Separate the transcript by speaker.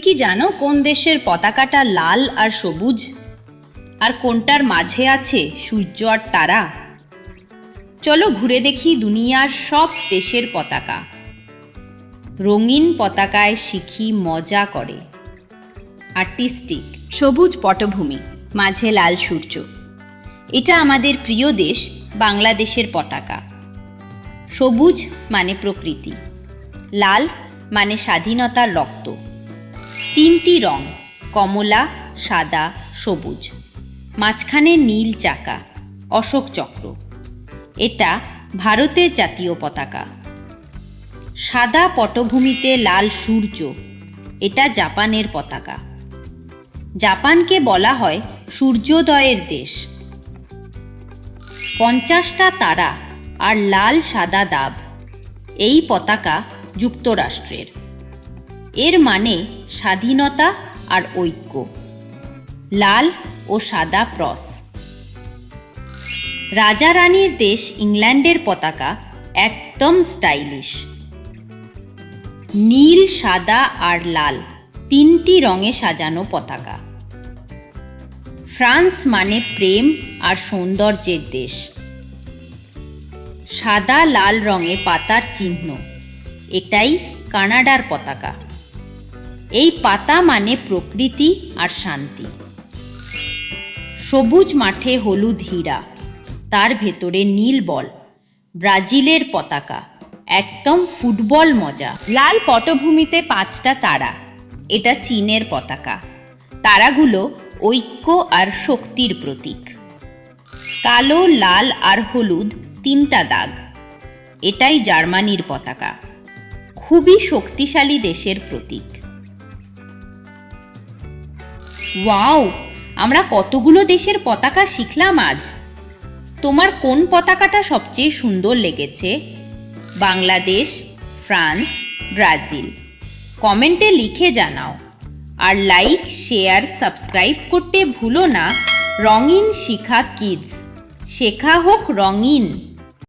Speaker 1: কি জানো কোন দেশের পতাকাটা লাল আর সবুজ? আর কোনটার মাঝে আছে সূর্য আর তারা? চলো ঘুরে দেখি দুনিয়ার সব দেশের পতাকা। রঙিন পতাকায় শিখি মজা করে। আর্টিস্টিক। সবুজ পটভূমি, মাঝে লাল সূর্য। এটা আমাদের প্রিয় দেশ, বাংলাদেশের পতাকা। সবুজ মানে প্রকৃতি। লাল মানে স্বাধীনতার রক্ত। তিনটি রং, কমলা, সাদা, সবুজ। মাঝখানে নীল চাকা, অশোক চক্র। এটা ভারতের জাতীয় পতাকা। সাদা পটভূমিতে লাল সূর্য, এটা জাপানের পতাকা। জাপানকে বলা হয় সূর্যোদয়ের দেশ। পঞ্চাশটা তারা আর লাল সাদা দাব এই পতাকা যুক্তরাষ্ট্রের। এর মানে স্বাধীনতা আর ঐক্য। লাল ও সাদা ক্রস। রাজা রানীর দেশ ইংল্যান্ডের পতাকা একদম স্টাইলিশ। নীল, সাদা আর লাল তিনটি রঙে সাজানো পতাকা। ফ্রান্স মানে প্রেম আর সৌন্দর্যের দেশ। সাদা, লাল রঙে পাতার চিহ্ন। এটাই কানাডার পতাকা। এই পাতা মানে প্রকৃতি আর শান্তি। সবুজ মাঠে হলুদ হীরা, তার ভেতরে নীল বল, ব্রাজিলের পতাকা, একদম ফুটবল মজা। লাল পটভূমিতে পাঁচটা তারা, এটা চীনের পতাকা। তারাগুলো ঐক্য আর শক্তির প্রতীক। কালো, লাল আর হলুদ তিনটা দাগ, এটাই জার্মানির পতাকা। খুবই শক্তিশালী দেশের প্রতীক। ওয়াও, আমরা কতগুলো দেশের পতাকা শিখলাম আজ। তোমার কোন পতাকাটা সবচেয়ে সুন্দর লেগেছে? Bangladesh, France, Brazil. কমেন্টে লিখে জানাও। আর লাইক, শেয়ার, সাবস্ক্রাইব করতে ভুলো না। রঙিন শিখা কিডস। শেখা হোক রঙিন।